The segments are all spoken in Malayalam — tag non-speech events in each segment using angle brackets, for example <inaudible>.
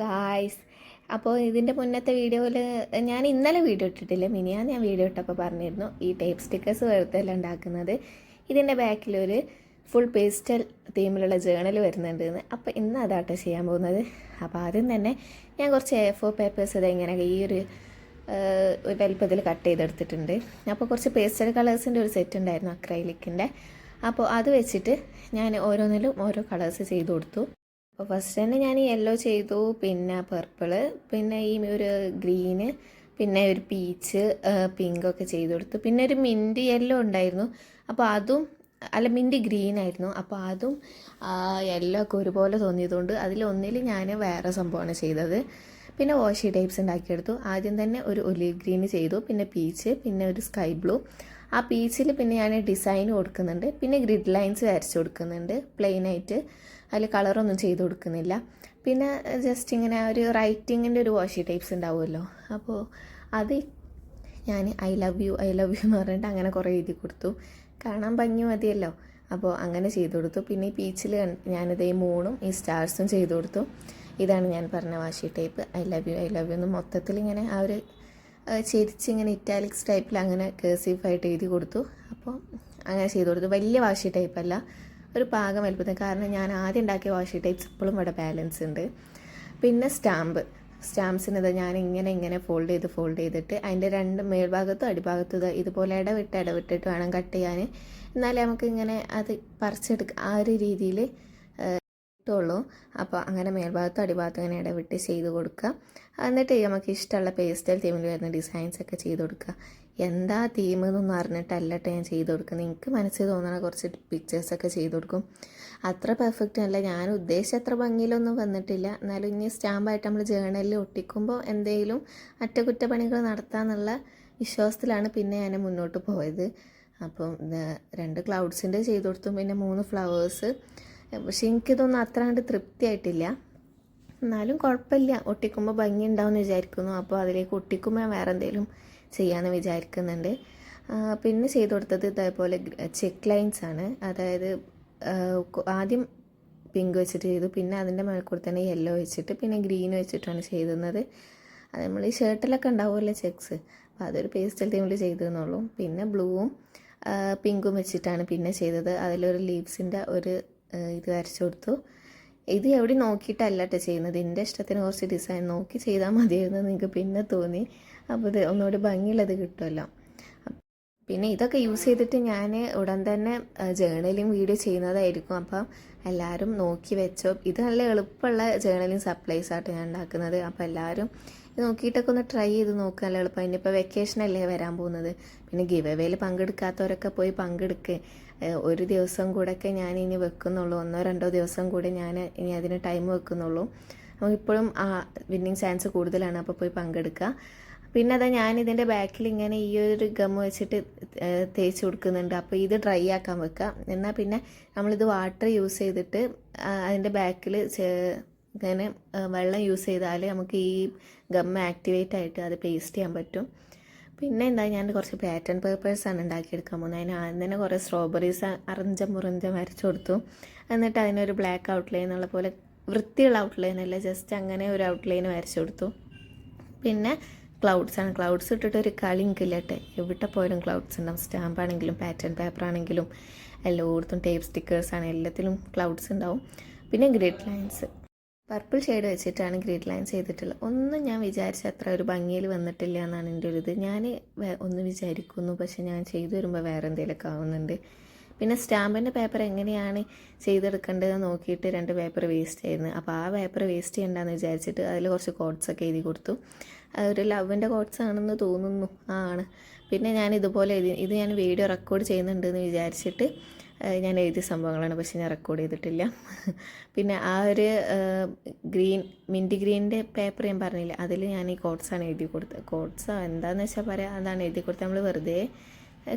ഗായ്സ് അപ്പോൾ ഇതിന്റെ മുന്നത്തെ വീഡിയോയിൽ ഞാൻ ഇന്നലെ വീഡിയോ ഇട്ടിട്ടില്ല മിനിയാന്ന് ഞാൻ വീഡിയോ ഇട്ടപ്പോൾ പറഞ്ഞിരുന്നു ഈ ടേപ്പ് സ്റ്റിക്കേഴ്സ് വെറുതെ ഉണ്ടാക്കുന്നത്. ഇതിന്റെ ബാക്കിലൊരു ഫുൾ പേസ്റ്റൽ തീമിലുള്ള ജേണൽ വരുന്നുണ്ട് എന്ന് അപ്പോൾ ഇന്ന് അതാട്ടോ ചെയ്യാൻ പോകുന്നത്. അപ്പോൾ ആദ്യം തന്നെ ഞാൻ കുറച്ച് എ ഫോർ പേപ്പേഴ്സ് ഇത് ഇങ്ങനെ ഈ ഒരു വലുപ്പത്തിൽ കട്ട് ചെയ്തെടുത്തിട്ടുണ്ട്. അപ്പോൾ കുറച്ച് പേസ്റ്റൽ കളേഴ്സിന്റെ ഒരു സെറ്റ് ഉണ്ടായിരുന്നു അക്രൈലിക്കിന്റെ അപ്പോൾ അത് വെച്ചിട്ട് ഞാൻ ഓരോന്നിലും ഓരോ കളേഴ്സ് ചെയ്ത് കൊടുത്തു. അപ്പോൾ ഫസ്റ്റ് തന്നെ ഞാൻ യെല്ലോ ചെയ്തു പിന്നെ പർപ്പിൾ പിന്നെ ഈ ഒരു ഗ്രീന് പിന്നെ ഒരു പീച്ച് പിങ്ക് ഒക്കെ ചെയ്ത് കൊടുത്തു. പിന്നെ ഒരു മിന്റ് യെല്ലോ ഉണ്ടായിരുന്നു. അപ്പോൾ അതും അല്ല മിന്റ് ഗ്രീൻ ആയിരുന്നു. അപ്പോൾ അതും യെല്ലോ ഒക്കെ ഒരുപോലെ തോന്നിയതുകൊണ്ട് അതിലൊന്നിൽ ഞാൻ വേറെ സംഭവമാണ് ചെയ്തത്. പിന്നെ വാഷി ടൈപ്സ് ഉണ്ടാക്കിയെടുത്തു. ആദ്യം തന്നെ ഒരു ഒലീവ് ഗ്രീൻ ചെയ്തു പിന്നെ പീച്ച് പിന്നെ ഒരു സ്കൈ ബ്ലൂ ആ പീച്ചിൽ പിന്നെ ഞാൻ ഡിസൈൻ കൊടുക്കുന്നുണ്ട്. പിന്നെ ഗ്രിഡ് ലൈൻസ് വരച്ച് കൊടുക്കുന്നുണ്ട് പ്ലെയിൻ ആയിട്ട്. അതിൽ കളറൊന്നും ചെയ്ത് കൊടുക്കുന്നില്ല. പിന്നെ ജസ്റ്റ് ഇങ്ങനെ ഒരു റൈറ്റിങ്ങിന്റെ ഒരു വാഷി ടൈപ്സ് ഉണ്ടാവുമല്ലോ. അപ്പോൾ അത് ഞാൻ I love you I love you എന്ന് പറഞ്ഞിട്ട് അങ്ങനെ കുറേ എഴുതി കൊടുത്തു. കാണാൻ ഭംഗി മതിയല്ലോ. അപ്പോൾ അങ്ങനെ ചെയ്തു കൊടുത്തു. പിന്നെ ഈ പീച്ചിൽ ഞാനിത് ഈ മൂണും ഈ സ്റ്റാർസും ചെയ്തു കൊടുത്തു. ഇതാണ് ഞാൻ പറഞ്ഞ washi tape I love you I love you എന്ന് മൊത്തത്തിൽ ഇങ്ങനെ ആ ഒരു ചിരിച്ച് ഇങ്ങനെ ഇറ്റാലിക്സ് ടൈപ്പിൽ അങ്ങനെ കേസീഫായിട്ട് എഴുതി കൊടുത്തു. അപ്പോൾ അങ്ങനെ ചെയ്തു കൊടുത്തു. വലിയ വാഷി ടൈപ്പല്ല ഒരു പാകം വലുപ്പത്തിന്. കാരണം ഞാൻ ആദ്യം ഉണ്ടാക്കിയ വാഷി ടൈപ്സ് ഇപ്പോഴും ഇവിടെ ബാലൻസ് ഉണ്ട്. പിന്നെ സ്റ്റാമ്പ്. സ്റ്റാമ്പ്സിന് ഇത് ഞാൻ ഇങ്ങനെ ഇങ്ങനെ ഫോൾഡ് ചെയ്ത് ഫോൾഡ് ചെയ്തിട്ട് അതിന്റെ രണ്ട് മേൽഭാഗത്തും അടിഭാഗത്തും ഇത് ഇതുപോലെ ഇടവിട്ട് ഇടവിട്ടിട്ട് വേണം കട്ട് ചെയ്യാൻ. എന്നാലേ നമുക്ക് ഇങ്ങനെ അത് പറിച്ചെടുക്കുക ആ ഒരു രീതിയിൽ കിട്ടുള്ളൂ അപ്പോൾ അങ്ങനെ മേൽഭാഗത്തും അടിഭാഗത്തും ഇങ്ങനെ ഇടവിട്ട് ചെയ്ത് കൊടുക്കുക. എന്നിട്ട് നമുക്ക് ഇഷ്ടമുള്ള പേസ്റ്റൽ തീമിൽ വരുന്ന ഡിസൈൻസ് ഒക്കെ ചെയ്ത് കൊടുക്കുക. എന്താ തീം എന്നൊന്നും അറിഞ്ഞിട്ടല്ലട്ടെ ഞാൻ ചെയ്ത് കൊടുക്കുന്നത്. എനിക്ക് മനസ്സിൽ തോന്നണ കുറച്ച് പിക്ചേഴ്സൊക്കെ ചെയ്ത് കൊടുക്കും. അത്ര പെർഫെക്റ്റ് അല്ല. ഞാൻ ഉദ്ദേശിച്ച അത്ര ഭംഗിയിലൊന്നും വന്നിട്ടില്ല. എന്നാലും ഇനി സ്റ്റാമ്പായിട്ട് നമ്മൾ ജേണലിൽ ഒട്ടിക്കുമ്പോൾ എന്തെങ്കിലും അറ്റകുറ്റപ്പണികൾ നടത്താമെന്നുള്ള വിശ്വാസത്തിലാണ് പിന്നെ ഞാൻ മുന്നോട്ട് പോയത്. അപ്പം രണ്ട് ക്ലൗഡ്സിന്റെ ചെയ്തു കൊടുത്തു പിന്നെ മൂന്ന് ഫ്ലവേഴ്സ് പക്ഷെ എനിക്കിതൊന്നും അത്ര കണ്ട് തൃപ്തിയായിട്ടില്ല. എന്നാലും കുഴപ്പമില്ല. ഒട്ടിക്കുമ്പോൾ ഭംഗി ഉണ്ടാവും ഉണ്ടാവുമെന്ന് വിചാരിക്കുന്നു. അപ്പോൾ അതിലേക്ക് ഒട്ടിക്കുമ്പോൾ വേറെ എന്തെങ്കിലും ചെയ്യാമെന്ന് വിചാരിക്കുന്നുണ്ട്. പിന്നെ ചെയ്ത് കൊടുത്തത് ഇതേപോലെ ചെക്ക് ലൈൻസ് ആണ്. അതായത് ആദ്യം പിങ്ക് വെച്ചിട്ട് ചെയ്തു. പിന്നെ അതിന്റെ മേൽക്കൂടെ കൂടെ തന്നെ യെല്ലോ വെച്ചിട്ട് പിന്നെ ഗ്രീൻ വെച്ചിട്ടാണ് ചെയ്തുന്നത്. അത് നമ്മൾ ഈ ഷർട്ടിലൊക്കെ ഉണ്ടാവുമല്ലോ ചെക്സ്. അപ്പോൾ അതൊരു പേസ്റ്റൽ തീമിൽ ചെയ്തെന്നുള്ളൂ പിന്നെ ബ്ലൂവും പിങ്കും വെച്ചിട്ടാണ് പിന്നെ ചെയ്തത്. അതിലൊരു ലീവ്സിന്റെ ഒരു ഇത് വരച്ചു കൊടുത്തു. ഇത് എവിടെ നോക്കിയിട്ടല്ല കേട്ടോ ചെയ്യുന്നത്. എന്റെ ഇഷ്ടത്തിന് കുറച്ച് ഡിസൈൻ നോക്കി ചെയ്താൽ മതിയായിരുന്നു നിങ്ങൾക്ക് പിന്നെ തോന്നി. അപ്പോൾ ഇത് ഒന്നുകൂടി ഭംഗിയുള്ളത് കിട്ടുമല്ലോ പിന്നെ ഇതൊക്കെ യൂസ് ചെയ്തിട്ട് ഞാൻ ഉടൻ തന്നെ ജേണലിങ് വീഡിയോ ചെയ്യുന്നതായിരിക്കും. അപ്പം എല്ലാവരും നോക്കി വെച്ചോ. ഇത് നല്ല എളുപ്പമുള്ള ജേണലിങ് സപ്ലൈസ് ആയിട്ട് ഞാൻ ഉണ്ടാക്കുന്നത്. അപ്പോൾ എല്ലാവരും ഇത് നോക്കിയിട്ടൊക്കെ ഒന്ന് ട്രൈ ചെയ്ത് നോക്കുക നല്ല എളുപ്പം. ഇനിയിപ്പോൾ വെക്കേഷനല്ലേ വരാൻ പോകുന്നത്. പിന്നെ ഗിവ് അവേയിൽ പങ്കെടുക്കാത്തവരൊക്കെ പോയി പങ്കെടുക്ക്. ഒരു ദിവസം കൂടെയൊക്കെ ഞാൻ ഇനി വെക്കുന്നുള്ളൂ. ഒന്നോ രണ്ടോ ദിവസം കൂടെ ഞാൻ ഇനി അതിന് ടൈം വെക്കുന്നുള്ളൂ. നമുക്കിപ്പോഴും ആ വിന്നിങ് ചാൻസ് കൂടുതലാണ്. അപ്പോൾ പോയി പങ്കെടുക്കുക പിന്നെ അതാ ഞാൻ ഇതിന്റെ ബാക്കിൽ ഇങ്ങനെ ഈ ഒരു ഗം വെച്ചിട്ട് തേച്ച് കൊടുക്കുന്നുണ്ട്. അപ്പോൾ ഇത് ഡ്രൈ ആക്കാൻ വെക്കാം. എന്നാൽ പിന്നെ നമ്മളിത് വാട്ടർ യൂസ് ചെയ്തിട്ട് അതിന്റെ ബാക്കിൽ ഇങ്ങനെ വെള്ളം യൂസ് ചെയ്താൽ നമുക്ക് ഈ ഗം ആക്ടിവേറ്റ് ആയിട്ട് അത് പേസ്റ്റ് ചെയ്യാൻ പറ്റും. പിന്നെ എന്താ ഞാൻ കുറച്ച് പാറ്റേൺ പേപ്പേഴ്സാണ് ഉണ്ടാക്കിയെടുക്കാൻ പോകുന്നത്. അതിന് ആദ്യം തന്നെ കുറേ സ്ട്രോബെറീസ് അറഞ്ചം മുറഞ്ചം വരച്ചു കൊടുത്തു. എന്നിട്ട് അതിനൊരു ബ്ലാക്ക് ഔട്ട്ലൈൻ ഉള്ള പോലെ വൃത്തിയുള്ള ഔട്ട്ലൈൻ അല്ല ജസ്റ്റ് അങ്ങനെ ഒരു ഔട്ട്ലൈൻ വരച്ചു കൊടുത്തു. പിന്നെ ക്ലൗഡ്സ് ആണ്. ക്ലൗഡ്സ് ഇട്ടിട്ട് ഒരു കളി എനിക്കില്ലട്ടെ എവിടെ പോയാലും ക്ലൗഡ്സ് ഉണ്ടാവും. സ്റ്റാമ്പ് ആണെങ്കിലും പാറ്റേൺ പേപ്പർ ആണെങ്കിലും എല്ലായിടത്തും ടേപ്പ് സ്റ്റിക്കേഴ്സ് ആണ്. എല്ലാത്തിലും ക്ലൗഡ്സ് ഉണ്ടാവും. പിന്നെ ഗ്രിഡ് ലൈൻസ് പർപ്പിൾ ഷെയ്ഡ് വെച്ചിട്ടാണ് ഗ്രിഡ് ലൈൻസ് ചെയ്തിട്ടുള്ളത്. ഒന്നും ഞാൻ വിചാരിച്ച അത്ര ഒരു ഭംഗിയിൽ വന്നിട്ടില്ല എന്നാണ് എന്റെ ഒരു ഇത്. ഞാൻ ഒന്ന് വിചാരിക്കുന്നു. പക്ഷെ ഞാൻ ചെയ്തു വരുമ്പോൾ വേറെ എന്തെങ്കിലുമൊക്കെ ആവുന്നുണ്ട്. പിന്നെ സ്റ്റാമ്പിന്റെ പേപ്പർ എങ്ങനെയാണ് ചെയ്തെടുക്കേണ്ടതെന്ന് നോക്കിയിട്ട് രണ്ട് പേപ്പർ വേസ്റ്റ് ചെയ്യുന്നു അപ്പോൾ ആ പേപ്പർ വേസ്റ്റ് ചെയ്യണ്ടെന്ന് വിചാരിച്ചിട്ട് അതിൽ കുറച്ച് കോഡ്സൊക്കെ എഴുതി കൊടുത്തു. ഒരു ലവിന്റെ കോട്ട്സ് ആണെന്ന് തോന്നുന്നു. ആ ആണ്. പിന്നെ ഞാൻ ഇതുപോലെ എഴുതി ഇത് ഞാൻ വീഡിയോ റെക്കോർഡ് ചെയ്യുന്നുണ്ട് എന്ന് വിചാരിച്ചിട്ട് ഞാൻ എഴുതിയ സംഭവങ്ങളാണ്. പക്ഷേ ഞാൻ റെക്കോർഡ് ചെയ്തിട്ടില്ല. <laughs> പിന്നെ ആ ഒരു ഗ്രീൻ മിന്റ് ഗ്രീനിന്റെ പേപ്പർ ഞാൻ പറഞ്ഞില്ല അതിൽ ഞാൻ ഈ കോട്ട്സാണ് എഴുതി കൊടുത്തത് കോട്ട്സ് എന്താണെന്ന് വെച്ചാൽ പറയാം അതാണ് എഴുതി കൊടുത്തത്. നമ്മൾ വെറുതെ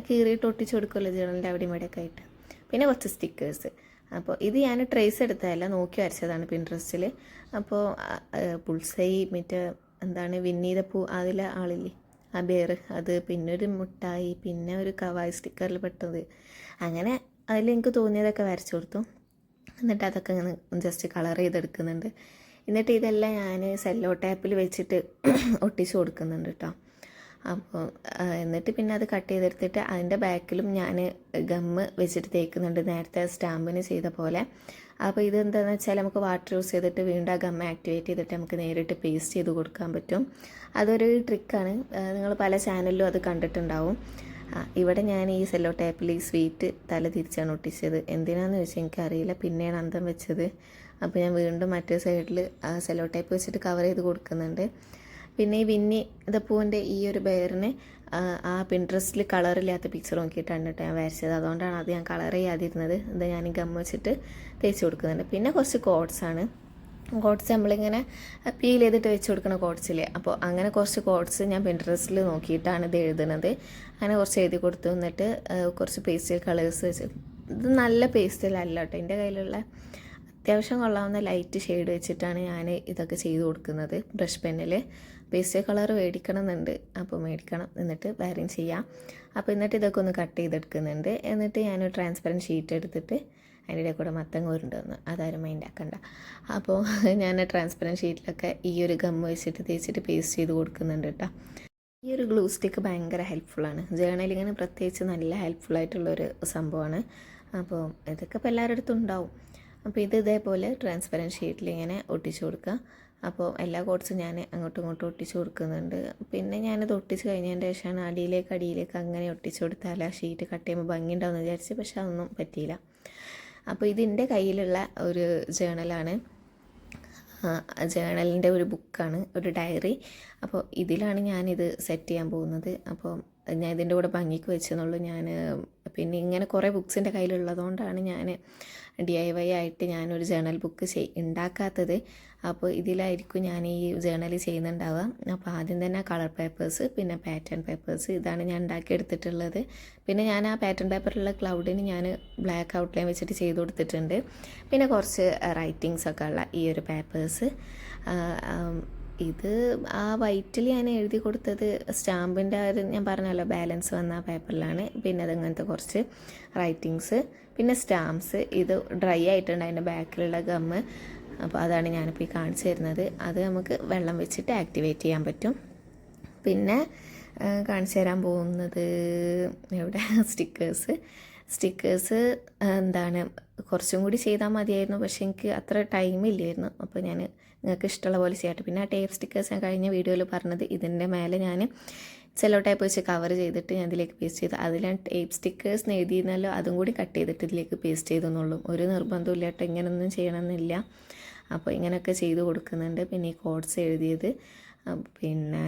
കീറിയിട്ട് ഒട്ടിച്ച് കൊടുക്കുമല്ലോ ജേണലിന്റെ അവിടെയും ഇവിടെയൊക്കെ ആയിട്ട്. പിന്നെ കുറച്ച് സ്റ്റിക്കേഴ്സ്. അപ്പോൾ ഇത് ഞാൻ ട്രേസ് എടുത്തതല്ല നോക്കി വരച്ചതാണ് പിൻട്രസ്റ്റിൽ അപ്പോൾ പുൾസൈ മറ്റേ എന്താണ് വിന്നീതപ്പൂ അതിലെ ആളില്ലേ? ആ ബേർ അത് പിന്നെ ഒരു മുട്ടായി പിന്നെ ഒരു കവായി സ്റ്റിക്കറിൽ പെട്ടത്. അങ്ങനെ അതിൽ എനിക്ക് തോന്നിയതൊക്കെ വരച്ചു കൊടുത്തു. എന്നിട്ട് അതൊക്കെ ഇങ്ങനെ ജസ്റ്റ് കളർ ചെയ്തെടുക്കുന്നുണ്ട്. എന്നിട്ട് ഇതെല്ലാം ഞാൻ സെല്ലോ ടാപ്പിൽ വെച്ചിട്ട് <clears throat> ഒട്ടിച്ച് കൊടുക്കുന്നുണ്ട് കേട്ടോ അപ്പോൾ എന്നിട്ട് പിന്നെ അത് കട്ട് ചെയ്തെടുത്തിട്ട് അതിന്റെ ബാക്കിലും ഞാൻ ഗമ്മ് വെച്ചിട്ട് തേക്കുന്നുണ്ട്. നേരത്തെ സ്റ്റാമ്പിന് ചെയ്ത പോലെ. അപ്പോൾ ഇത് എന്താണെന്ന് വെച്ചാൽ നമുക്ക് വാട്ടർ യൂസ് ചെയ്തിട്ട് വീണ്ടും ആ ഗമ്മ ആക്ടിവേറ്റ് ചെയ്തിട്ട് നമുക്ക് നേരിട്ട് പേസ്റ്റ് ചെയ്ത് കൊടുക്കാൻ പറ്റും. അതൊരു ട്രിക്കാണ് നിങ്ങൾ പല ചാനലിലും അത് കണ്ടിട്ടുണ്ടാവും. ഇവിടെ ഞാൻ ഈ സെല്ലോ ടേപ്പിൽ ഈ സ്വീറ്റ് തല തിരിച്ചാണ് ഒട്ടിച്ചത്. എന്തിനാന്ന് ചോദിച്ചാൽ എനിക്കറിയില്ല. പിന്നെയാണ് അന്തം വെച്ചത്. അപ്പോൾ ഞാൻ വീണ്ടും മറ്റേ സൈഡിൽ സെല്ലോ ടേപ്പ് വെച്ചിട്ട് കവർ ചെയ്ത് കൊടുക്കുന്നുണ്ട്. പിന്നെ ഈ വിന്നി ദപ്പൂവിന്റെ ഈ ഒരു ബെയറിന് ആ പിൻട്രസ്റ്റിൽ കളറില്ലാത്ത പിക്ചർ നോക്കിയിട്ടാണ് കേട്ടോ ഞാൻ വരച്ചത്. അതുകൊണ്ടാണ് അത് ഞാൻ കളർ ചെയ്യാതിരുന്നത്. ഇത് ഞാൻ ഗം വെച്ചിട്ട് തേച്ച് കൊടുക്കുന്നുണ്ട്. പിന്നെ കുറച്ച് ആണ്. കോഡ്സ് നമ്മളിങ്ങനെ പീൽ ചെയ്തിട്ട് വെച്ച് കൊടുക്കുന്ന കോഡ്സില്ലേ അപ്പോൾ അങ്ങനെ കുറച്ച് കോഡ്സ് ഞാൻ പിൻട്രസ്റ്റിൽ നോക്കിയിട്ടാണ് ഇത് എഴുതുന്നത്. അങ്ങനെ കുറച്ച് എഴുതി കൊടുത്തു. എന്നിട്ട് കുറച്ച് പേസ്റ്റൽ കളേഴ്സ് വെച്ച് ഇത് നല്ല പേസ്റ്റലല്ല കേട്ടോ എന്റെ കയ്യിലുള്ള അത്യാവശ്യം കൊള്ളാവുന്ന ലൈറ്റ് ഷെയ്ഡ് വെച്ചിട്ടാണ് ഞാൻ ഇതൊക്കെ ചെയ്ത് കൊടുക്കുന്നത്. ബ്രഷ് പെന്നിൽ പേസ്റ്റൽ കളർ മേടിക്കണം എന്നുണ്ട് അപ്പോൾ മേടിക്കണം. എന്നിട്ട് വയറിങ് ചെയ്യാം. അപ്പോൾ എന്നിട്ട് ഇതൊക്കെ ഒന്ന് കട്ട് ചെയ്തെടുക്കുന്നുണ്ട്. എന്നിട്ട് ഞാൻ ട്രാൻസ്പെറന്റ് ഷീറ്റ് എടുത്തിട്ട് അതിന്റെ ഇടയിൽ കൂടെ മത്തം ഉരുണ്ടെന്ന് അതാരും മൈൻഡ് ആക്കണ്ട. അപ്പോൾ ഞാൻ ട്രാൻസ്പെറന്റ് ഷീറ്റിലൊക്കെ ഈ ഒരു ഗം വെച്ചിട്ട് തേച്ചിട്ട് പേസ്റ്റ് ചെയ്ത് കൊടുക്കുന്നുണ്ട് കേട്ടോ. ഈ ഒരു ഗ്ലൂ സ്റ്റിക്ക് ഭയങ്കര ഹെൽപ്ഫുള്ളാണ് ജേണലിങ്ങിന് പ്രത്യേകിച്ച് നല്ല ഹെൽപ്ഫുള്ളായിട്ടുള്ളൊരു സംഭവമാണ്. അപ്പോൾ ഇതൊക്കെ ഇപ്പോൾ എല്ലാവരുടെ അടുത്തും ഉണ്ടാവും. അപ്പോൾ ഇത് ഇതേപോലെ ട്രാൻസ്പെറന്റ് ഷീറ്റിൽ ഇങ്ങനെ ഒട്ടിച്ചു കൊടുക്കുക. അപ്പോൾ എല്ലാ കോഡ്സും ഞാൻ അങ്ങോട്ടും ഇങ്ങോട്ടും ഒട്ടിച്ച് കൊടുക്കുന്നുണ്ട്. പിന്നെ ഞാനത് ഒട്ടിച്ച് കഴിഞ്ഞതിന്റെ ശേഷമാണ് അടിയിലേക്ക് അടിയിലേക്ക് അങ്ങനെ ഒട്ടിച്ച് കൊടുത്താൽ ആ ഷീറ്റ് കട്ട് ചെയ്യുമ്പോൾ ഭംഗി ഉണ്ടാവുമെന്ന് വിചാരിച്ച് പക്ഷെ അതൊന്നും പറ്റിയില്ല. അപ്പോൾ ഇതിന്റെ കയ്യിലുള്ള ഒരു ജേണലാണ് ജേണലിന്റെ ഒരു ബുക്കാണ് ഒരു ഡയറി. അപ്പോൾ ഇതിലാണ് ഞാനിത് സെറ്റ് ചെയ്യാൻ പോകുന്നത്. അപ്പോൾ ഞാൻ ഇതിന്റെ കൂടെ ഭംഗിക്ക് വെച്ചെന്നുള്ളൂ. ഞാൻ പിന്നെ ഇങ്ങനെ കുറേ ബുക്സിന്റെ കയ്യിലുള്ളതുകൊണ്ടാണ് ഞാൻ ഡി ഐ വൈ ആയിട്ട് ഞാനൊരു ജേണൽ ബുക്ക് ചെയ് ഉണ്ടാക്കാത്തത് അപ്പോൾ ഇതിലായിരിക്കും ഞാൻ ഈ ജേണൽ ചെയ്യുന്നുണ്ടാവുക. അപ്പോൾ ആദ്യം തന്നെ കളർ പേപ്പേഴ്സ് പിന്നെ പാറ്റേൺ പേപ്പേഴ്സ് ഇതാണ് ഞാൻ ഉണ്ടാക്കിയെടുത്തിട്ടുള്ളത് പിന്നെ ഞാൻ ആ പാറ്റേൺ പേപ്പറിലുള്ള ക്ലൗഡിന് ഞാൻ ബ്ലാക്ക് ഔട്ട്ലൈൻ വെച്ചിട്ട് ചെയ്ത് കൊടുത്തിട്ടുണ്ട്. പിന്നെ കുറച്ച് റൈറ്റിങ്സ് ഒക്കെ ഉള്ള ഈ ഒരു പേപ്പേഴ്സ്. ഇത് ആ വൈറ്റിൽ ഞാൻ എഴുതി കൊടുത്തത് സ്റ്റാമ്പിന്റെ ഒരു ഞാൻ പറഞ്ഞല്ലോ ബാലൻസ് വന്ന ആ പേപ്പറിലാണ്. പിന്നെ അതങ്ങനത്തെ കുറച്ച് റൈറ്റിങ്സ് പിന്നെ സ്റ്റാമ്പ്സ് ഇത് ഡ്രൈ ആയിട്ടുണ്ട് അതിന്റെ ബാക്കിലുള്ള ഗമ്മ് അപ്പോൾ അതാണ് ഞാനിപ്പോൾ ഈ കാണിച്ചു തരുന്നത്. അത് നമുക്ക് വെള്ളം വെച്ചിട്ട് ആക്ടിവേറ്റ് ചെയ്യാൻ പറ്റും. പിന്നെ കാണിച്ചു തരാൻ പോകുന്നത് എവിടെ? <laughs> സ്റ്റിക്കേഴ്സ് സ്റ്റിക്കേഴ്സ് എന്താണ്? കുറച്ചും കൂടി ചെയ്താൽ മതിയായിരുന്നു. പക്ഷെ എനിക്ക് അത്ര ടൈം ഇല്ലായിരുന്നു. അപ്പോൾ ഞാൻ നിങ്ങൾക്ക് ഇഷ്ടമുള്ള പോലെ ചെയ്യാട്ടെ. പിന്നെ ആ ടേപ്പ് സ്റ്റിക്കേഴ്സ് ഞാൻ കഴിഞ്ഞ വീഡിയോയിൽ പറഞ്ഞത് ഇതിന്റെ മേലെ ഞാൻ സെല്ലോ ടൈപ്പ് വെച്ച് കവർ ചെയ്തിട്ട് ഞാൻ ഇതിലേക്ക് പേസ്റ്റ് ചെയ്തു. അതിൽ ഞാൻ ടേപ്പ് സ്റ്റിക്കേഴ്സ് എഴുതിയിരുന്നല്ലോ അതും കൂടി കട്ട് ചെയ്തിട്ട് ഇതിലേക്ക് പേസ്റ്റ് ചെയ്തെന്നുള്ളൂ ഒരു നിർബന്ധമില്ല കേട്ടോ ഇങ്ങനൊന്നും ചെയ്യണമെന്നില്ല. അപ്പോൾ ഇങ്ങനെയൊക്കെ ചെയ്ത് കൊടുക്കുന്നുണ്ട്. പിന്നെ ഈ കോഡ്സ് എഴുതിയത്. പിന്നെ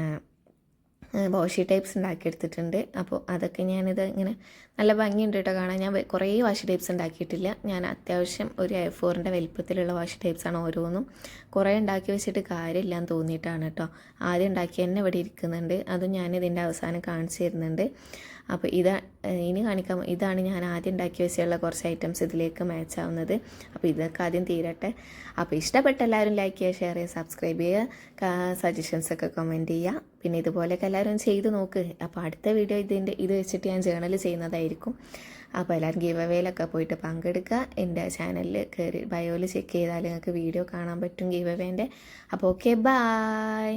വാഷി ടൈപ്സ് ഉണ്ടാക്കിയെടുത്തിട്ടുണ്ട്. അപ്പോൾ അതൊക്കെ ഞാനിത് ഇങ്ങനെ നല്ല ഭംഗിയുണ്ട് കേട്ടോ കാണാൻ. ഞാൻ കുറേ വാഷി ടൈപ്സ് ഉണ്ടാക്കിയിട്ടില്ല. ഞാൻ അത്യാവശ്യം ഒരു എ ഫോറിന്റെ വലിപ്പത്തിലുള്ള വാഷി ടൈപ്സാണ് ഓരോന്നും കുറേ ഉണ്ടാക്കി വെച്ചിട്ട് കാര്യമില്ല എന്ന് തോന്നിയിട്ടാണ് കേട്ടോ. ആദ്യം ഉണ്ടാക്കി തന്നെ ഇവിടെ ഇരിക്കുന്നുണ്ട്. അതും ഞാൻ ഇതിന്റെ അവസാനം കാണിച്ചു തരുന്നുണ്ട്. അപ്പോൾ ഇതാ ഇനി കാണിക്കാം. ഇതാണ് ഞാൻ ആദ്യം ഉണ്ടാക്കി വെച്ചുള്ള കുറച്ച് ഐറ്റംസ് ഇതിലേക്ക് മാച്ച് ആവുന്നത്. അപ്പോൾ ഇതൊക്കെ ആദ്യം തീരട്ടെ. അപ്പോൾ ഇഷ്ടപ്പെട്ട എല്ലാവരും ലൈക്ക് ചെയ്യുക ഷെയർ ചെയ്യുക സബ്സ്ക്രൈബ് ചെയ്യുക. സജഷൻസ് ഒക്കെ കമന്റ് ചെയ്യുക. പിന്നെ ഇതുപോലെയൊക്കെ എല്ലാവരും ചെയ്ത് നോക്ക്. അപ്പോൾ അടുത്ത വീഡിയോ ഇതിന്റെ ഇത് വെച്ചിട്ട് ഞാൻ ജേണൽ ചെയ്യുന്നതായിരിക്കും. അപ്പോൾ എല്ലാവരും ഗീവ് അവേയിലൊക്കെ പോയിട്ട് പങ്കെടുക്കുക. എന്റെ ചാനലിൽ കയറി ബയോയിൽ ചെക്ക് ചെയ്താൽ നിങ്ങൾക്ക് വീഡിയോ കാണാൻ പറ്റും ഗീവ് അവേന്റെ അപ്പോൾ ഓക്കെ ബായ്